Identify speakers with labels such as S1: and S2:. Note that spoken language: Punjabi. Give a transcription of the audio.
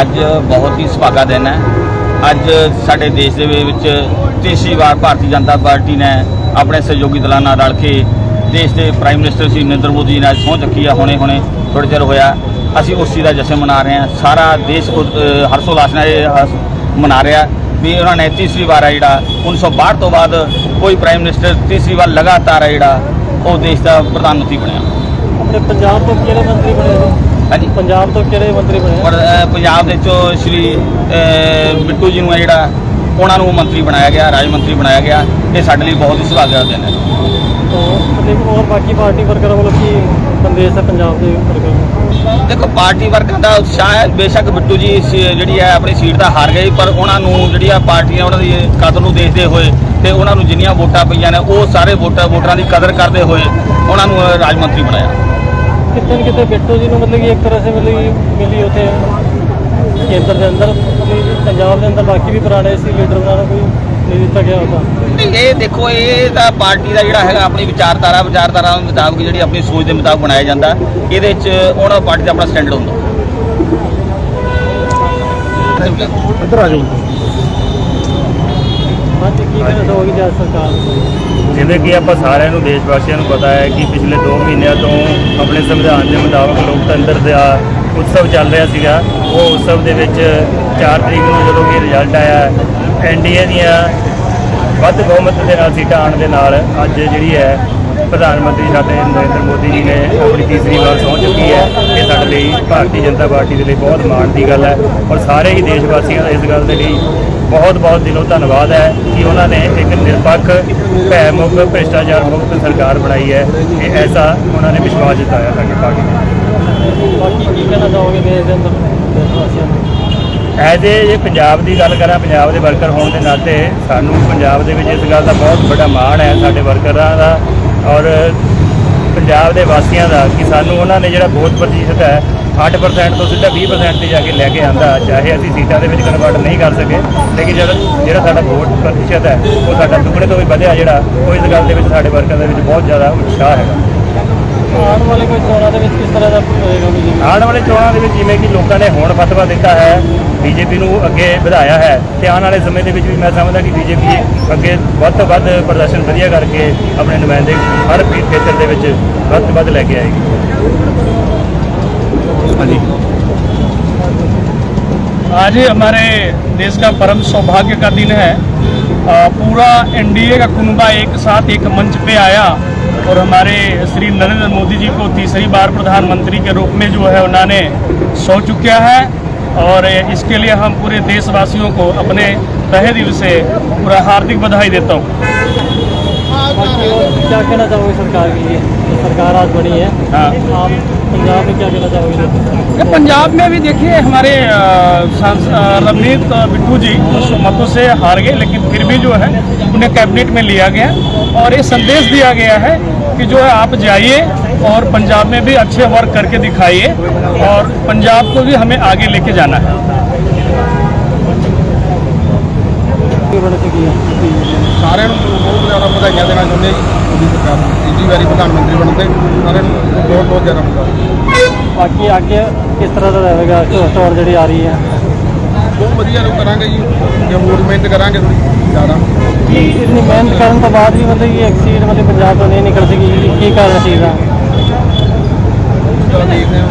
S1: ਅੱਜ ਬਹੁਤ ਹੀ ਸੁਭਾਗਾ ਦਿਨ ਹੈ। ਅੱਜ ਸਾਡੇ ਦੇਸ਼ ਦੇ ਵਿੱਚ ਤੀਸਰੀ ਵਾਰ ਭਾਰਤੀ ਜਨਤਾ ਪਾਰਟੀ ਨੇ ਆਪਣੇ ਸਹਿਯੋਗੀ ਦਲਾਂ ਨਾਲ ਰਲ ਕੇ ਦੇਸ਼ ਦੇ ਪ੍ਰਾਈਮ ਮਿਨਿਸਟਰ ਸ਼੍ਰੀ ਨਰਿੰਦਰ ਮੋਦੀ ਜੀ ਨਾਲ ਸਹੁੰ ਚੱਕੀ ਆ ਹੁਣੇ ਹੁਣੇ ਥੋੜੇ ਚਿਰ ਹੋਇਆ। ਅਸੀਂ ਉਸ ਚੀਜ਼ ਦਾ ਜਸ਼ਨ ਮਨਾ ਰਹੇ ਹਾਂ। ਸਾਰਾ ਦੇਸ਼ ਹਰਸ਼ੋਲਾਸ ਨਾਲ ਇਹ ਮਨਾ ਰਿਹਾ ਵੀ ਉਹਨਾਂ ਨੇ ਤੀਸਰੀ ਵਾਰ ਆ ਜਿਹੜਾ 1962 ਤੋਂ ਬਾਅਦ ਕੋਈ ਪ੍ਰਾਈਮ ਮਿਨਿਸਟਰ ਤੀਸਰੀ ਵਾਰ ਲਗਾਤਾਰ ਆ ਜਿਹੜਾ ਉਹ ਦੇਸ਼ ਦਾ ਪ੍ਰਧਾਨ ਮੰਤਰੀ ਬਣਿਆ।
S2: ਆਪਣੇ ਪੰਜਾਬ ਤੋਂ ਕਿਹੜੇ ਮੰਤਰੀ ਬਣੇ
S1: ਹਾਂਜੀ?
S2: ਪੰਜਾਬ ਤੋਂ ਕਿਹੜੇ ਮੰਤਰੀ ਬਣੇ
S1: ਪਰ ਪੰਜਾਬ ਦੇ ਚੋਂ ਸ਼੍ਰੀ ਬਿੱਟੂ ਜੀ ਨੂੰ ਜਿਹੜਾ ਉਹਨਾਂ ਨੂੰ ਮੰਤਰੀ ਬਣਾਇਆ ਗਿਆ ਰਾਜ ਮੰਤਰੀ ਬਣਾਇਆ ਗਿਆ। ਇਹ ਸਾਡੇ ਲਈ ਬਹੁਤ ਹੀ ਸੁਭਾਗ ਦਾ ਦਿਨ ਹੈ।
S2: ਤੋਂ ਹੋਰ ਬਾਕੀ ਪਾਰਟੀ ਵਰਕਰਾਂ ਵੱਲੋਂ ਕੀ ਸੰਦੇਸ਼ ਹੈ ਪੰਜਾਬ ਦੇ ਵਰਕਰਾਂ ਨੂੰ?
S1: ਦੇਖੋ ਪਾਰਟੀ ਵਰਕਰਾਂ ਦਾ ਉਤਸ਼ਾਹ ਹੈ, ਬੇਸ਼ੱਕ ਬਿੱਟੂ ਜੀ ਜਿਹੜੀ ਹੈ ਆਪਣੀ ਸੀਟ ਦਾ ਹਾਰ ਗਏ, ਪਰ ਉਹਨਾਂ ਨੂੰ ਜਿਹੜੀਆਂ ਪਾਰਟੀਆਂ ਉਹਨਾਂ ਦੀ ਕਦਰ ਨੂੰ ਦੇਖਦੇ ਹੋਏ ਤੇ ਉਹਨਾਂ ਨੂੰ ਜਿੰਨੀਆਂ ਵੋਟਾਂ ਪਈਆਂ ਨੇ, ਉਹ ਸਾਰੇ ਵੋਟਾਂ, ਵੋਟਰਾਂ ਦੀ ਕਦਰ ਕਰਦੇ ਹੋਏ ਉਹਨਾਂ ਨੂੰ ਰਾਜ ਮੰਤਰੀ ਬਣਾਇਆ।
S2: ਕਿਤੇ ਨਾ ਕਿਤੇ ਬਿੱਟੂ ਜੀ ਨੂੰ ਮਤਲਬ ਕਿ ਇੱਕ ਤਰ੍ਹਾਂ ਸੇ ਮਤਲਬ ਮਿਲੀ ਉਥੇ ਕੇਂਦਰ ਦੇ ਅੰਦਰ ਪੰਜਾਬ ਦੇ ਅੰਦਰ ਬਾਕੀ ਵੀ ਪੁਰਾਣੇ ਸੀ ਲੀਡਰ, ਉਹਨਾਂ ਨੂੰ ਕੋਈ ਨਹੀਂ ਦਿੱਤਾ ਗਿਆ
S1: ਨਹੀਂ ਇਹ ਦੇਖੋ ਇਹ ਤਾਂ ਪਾਰਟੀ ਦਾ ਜਿਹੜਾ ਹੈਗਾ ਆਪਣੀ ਵਿਚਾਰਧਾਰਾ ਵਿਚਾਰਧਾਰਾ ਦੇ ਮੁਤਾਬਕ ਜਿਹੜੀ ਆਪਣੀ ਸੋਚ ਦੇ ਮੁਤਾਬਕ ਬਣਾਇਆ ਜਾਂਦਾ। ਇਹਦੇ 'ਚ ਉਹਨਾਂ ਪਾਰਟੀ ਦਾ ਆਪਣਾ ਸਟੈਂਡਰਡ ਹੁੰਦਾ
S3: ਇੱਧਰ ਆ ਜਾਓ।
S2: ਹਾਂ ਤੇ ਕੀ ਕਹਿਣਾ ਚਾਹੋਗੇ ਜਦ ਸਰਕਾਰ? ਨੂੰ?
S3: ਜਿਵੇਂ ਕਿ ਆਪਾਂ ਸਾਰਿਆਂ ਨੂੰ ਦੇਸ਼ ਵਾਸੀਆਂ ਨੂੰ ਪਤਾ ਹੈ ਕਿ ਪਿਛਲੇ 2 ਮਹੀਨਿਆਂ ਤੋਂ ਆਪਣੇ ਸੰਵਿਧਾਨ ਦੇ ਮੁਤਾਬਕ ਲੋਕਤੰਤਰ ਦਾ ਉਤਸਵ ਚੱਲ ਰਿਹਾ ਸੀਗਾ। ਉਹ ਉਤਸਵ ਦੇ ਵਿੱਚ 4 ਤਰੀਕ ਨੂੰ ਜਦੋਂ ਕਿ ਰਿਜ਼ਲਟ ਆਇਆ ਐਨਡੀਏ ਦੀਆਂ ਵੱਧ ਬਹੁਮਤ ਦੇ ਨਾਲ ਸੀਟਾਂ ਆਉਣ ਦੇ ਨਾਲ ਅੱਜ ਜਿਹੜੀ ਹੈ ਪ੍ਰਧਾਨ ਮੰਤਰੀ ਸਾਡੇ ਨਰਿੰਦਰ ਮੋਦੀ ਜੀ ਨੇ ਆਪਣੀ ਤੀਸਰੀ ਵਾਰ ਸਹੁੰ ਚੁੱਕੀ ਹੈ। ਇਹ ਸਾਡੇ ਲਈ ਭਾਰਤੀ ਜਨਤਾ ਪਾਰਟੀ ਦੇ ਲਈ ਬਹੁਤ ਮਾਣ ਦੀ ਗੱਲ ਹੈ ਔਰ ਸਾਰੇ ਹੀ ਦੇਸ਼ ਵਾਸੀਆਂ ਦਾ ਇਸ ਗੱਲ ਦੇ ਲਈ ਬਹੁਤ ਬਹੁਤ ਦਿਲੋਂ ਧੰਨਵਾਦ ਹੈ ਕਿ ਉਹਨਾਂ ਨੇ ਇੱਕ ਨਿਰਪੱਖ ਭੈ ਮੁਕਤ ਭ੍ਰਿਸ਼ਟਾਚਾਰ ਮੁਕਤ ਸਰਕਾਰ ਬਣਾਈ ਹੈ। ਇਹ ਐਸਾ ਉਹਨਾਂ ਨੇ ਵਿਸ਼ਵਾਸ ਜਤਾਇਆ ਸਾਡੀ ਪਾਰਟੀ ਨੇ।
S2: ਬਾਕੀ ਕੀ ਕਹਿਣਾ ਚਾਹੋਗੇ ਦੇਸ਼ ਦੇ ਅੰਦਰ ਦੇਸ਼ ਵਾਸੀਆਂ ਨੂੰ?
S3: ਐਜ਼ ਏ, ਜੇ ਪੰਜਾਬ ਦੀ ਗੱਲ ਕਰਾਂ, ਪੰਜਾਬ ਦੇ ਵਰਕਰ ਹੋਣ ਦੇ ਨਾਤੇ ਸਾਨੂੰ ਪੰਜਾਬ ਦੇ ਵਿੱਚ ਇਸ ਗੱਲ ਦਾ ਬਹੁਤ ਵੱਡਾ ਮਾਣ ਹੈ, ਸਾਡੇ ਵਰਕਰਾਂ ਦਾ ਔਰ ਪੰਜਾਬ ਦੇ ਵਾਸੀਆਂ ਦਾ ਕਿ ਸਾਨੂੰ ਉਹਨਾਂ ਨੇ ਜਿਹੜਾ ਵੋਟ ਪ੍ਰਤੀਸ਼ਤ ਹੈ 8% ਤੋਂ ਸਿੱਧਾ 20% ਤੇ ਜਾ ਕੇ ਲੈ ਕੇ ਆਂਦਾ, ਚਾਹੇ ਅਸੀਂ ਸੀਟਾਂ ਦੇ ਵਿੱਚ ਕਨਵਰਟ ਨਹੀਂ ਕਰ ਸਕੇ, ਲੇਕਿਨ ਜਿਹੜਾ ਜਿਹੜਾ ਸਾਡਾ ਵੋਟ ਪ੍ਰਤੀਸ਼ਤ ਹੈ, ਉਹ ਸਾਡਾ ਦੁੱਗਣੇ ਤੋਂ ਵੀ ਵਧਿਆ ਜਿਹੜਾ, ਉਹ ਇਸ ਗੱਲ ਦੇ ਵਿੱਚ ਸਾਡੇ ਵਰਕਰਾਂ ਦੇ ਵਿੱਚ ਬਹੁਤ ਜ਼ਿਆਦਾ ਉਤਸ਼ਾਹ ਹੈਗਾ।
S2: ਆਉਣ ਵਾਲੇ ਕੋਈ ਚੋਣਾਂ ਦੇ ਵਿੱਚ ਕਿਸ ਤਰ੍ਹਾਂ ਦਾ ਹੋਏਗਾ ਵੀ ਜੀ
S3: ਆਉਣ ਵਾਲੇ ਚੋਣਾਂ ਦੇ ਵਿੱਚ ਜਿਵੇਂ ਕਿ ਲੋਕਾਂ ਨੇ ਹੁਣ ਫਤਵਾ ਦਿੱਤਾ ਹੈ ਬੀਜੇਪੀ ਨੂੰ ਅੱਗੇ ਵਧਾਇਆ ਹੈ ਤੇ ਆਉਣ ਵਾਲੇ ਸਮੇਂ ਦੇ ਵਿੱਚ ਵੀ ਮੈਂ ਸਮਝਦਾ ਕਿ ਬੀਜੇਪੀ ਅੱਗੇ ਵੱਧ ਤੋਂ ਵੱਧ ਪ੍ਰਦਰਸ਼ਨ ਵਧੀਆ ਕਰਕੇ ਆਪਣੇ ਨੁਮਾਇੰਦੇ ਹਰ ਖੇ- ਖੇਤਰ ਦੇ ਵਿੱਚ ਵੱਧ ਤੋਂ ਵੱਧ ਲੈ ਕੇ ਆਏਗੀ ਹਾਂਜੀ
S4: आज ही हमारे देश का परम सौभाग्य का दिन है अ, पूरा एनडीए का कुनबा एक साथ एक मंच पे आया और हमारे श्री नरेंद्र मोदी जी को तीसरी बार प्रधानमंत्री के रूप में जो है उन्होंने सौ चुका है और इसके लिए हम पूरे देशवासियों को अपने तहे दिल से पूरा हार्दिक बधाई देता हूँ।
S2: बाकी और क्या कहना चाहोगे सरकार के लिए? सरकार आज बनी है।
S4: हाँ।
S2: आप पंजाब में क्या कहना चाहोगे?
S4: पंजाब में भी देखिए हमारे रवनीत बिट्टू जी मतों से हार गए लेकिन फिर भी जो है उन्हें कैबिनेट में लिया गया। और ये संदेश दिया गया है कि जो है आप जाइए और पंजाब में भी अच्छे वर्क करके दिखाइए और पंजाब को भी हमें आगे लेके जाना है।
S2: ਚੁੱਕੀ ਹੈ
S5: ਸਾਰਿਆਂ ਨੂੰ ਬਹੁਤ ਜ਼ਿਆਦਾ ਵਧਾਈਆਂ ਦੇਣਾ ਚਾਹੁੰਦੇ ਹਾਂ ਜੀ। ਮੋਦੀ ਸਰਕਾਰ ਨੂੰ। ਤੀਜੀ ਵਾਰੀ ਪ੍ਰਧਾਨ ਮੰਤਰੀ ਬਣਨ ਤੇ ਸਾਰਿਆਂ ਨੂੰ ਬਹੁਤ ਬਹੁਤ ਜ਼ਿਆਦਾ ਮੁਬਾਰਕ
S2: ਬਾਕੀ ਅੱਗੇ ਕਿਸ ਤਰ੍ਹਾਂ ਦਾ ਰਹੇਗਾ ਚੋਣ ਜਿਹੜੀ ਆ ਰਹੀ ਹੈ?
S5: ਬਹੁਤ ਵਧੀਆ ਲੋਕ ਕਰਾਂਗੇ ਜੀ। ਜੇ ਹੋਰ ਮਿਹਨਤ ਕਰਾਂਗੇ ਥੋੜੀ ਜ਼ਿਆਦਾ।
S2: ਇਤਨੀ ਮਿਹਨਤ ਕਰਨ ਤੋਂ ਬਾਅਦ ਵੀ ਮਤਲਬ ਕਿ ਇੱਕ ਸੀਟ ਮਤਲਬ ਪੰਜਾਬ ਤੋਂ ਨਹੀਂ ਨਿਕਲ ਸਕੀ? ਕੀ ਕਾਰਨ ਸੀ ਇਹਦਾ
S5: ਚਲੋ ਦੇਖਦੇ ਹਾਂ।